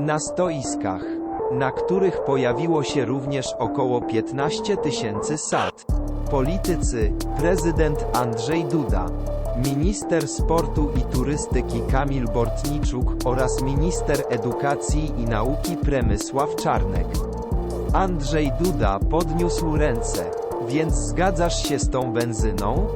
Na stoiskach, na których pojawiło się również około 15 tysięcy sad. Politycy, prezydent Andrzej Duda, minister sportu i turystyki Kamil Bortniczuk oraz minister edukacji i nauki Przemysław Czarnek. Andrzej Duda podniósł ręce. Więc zgadzasz się z tą benzyną?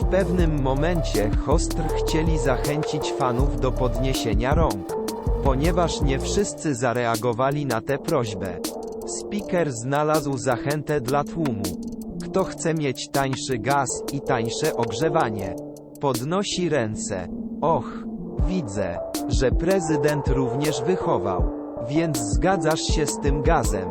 W pewnym momencie Hostr chcieli zachęcić fanów do podniesienia rąk. Ponieważ nie wszyscy zareagowali na tę prośbę. Speaker znalazł zachętę dla tłumu. Kto chce mieć tańszy gaz i tańsze ogrzewanie? Podnosi ręce. Och, widzę, że prezydent również wychował. Więc zgadzasz się z tym gazem.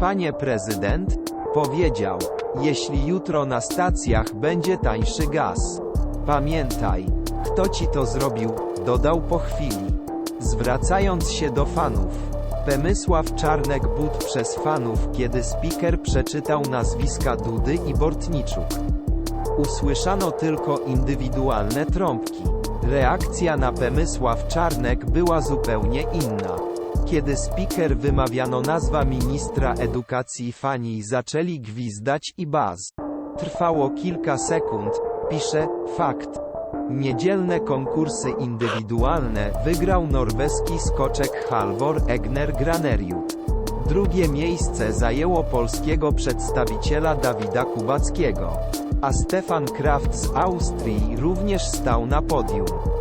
Panie prezydent, powiedział, jeśli jutro na stacjach będzie tańszy gaz. Pamiętaj, kto ci to zrobił, dodał po chwili. Zwracając się do fanów. Przemysław Czarnek but przez fanów, kiedy speaker przeczytał nazwiska Dudy i Bortniczuk. Usłyszano tylko indywidualne trąbki. Reakcja na Przemysław Czarnek była zupełnie inna. Kiedy speaker wymawiano nazwa ministra edukacji fani zaczęli gwizdać i baz. Trwało kilka sekund, pisze, fakt. Niedzielne konkursy indywidualne wygrał norweski skoczek Halvor Egner Graneriud. Drugie miejsce zajęło polskiego przedstawiciela Dawida Kubackiego. A Stefan Kraft z Austrii również stał na podium.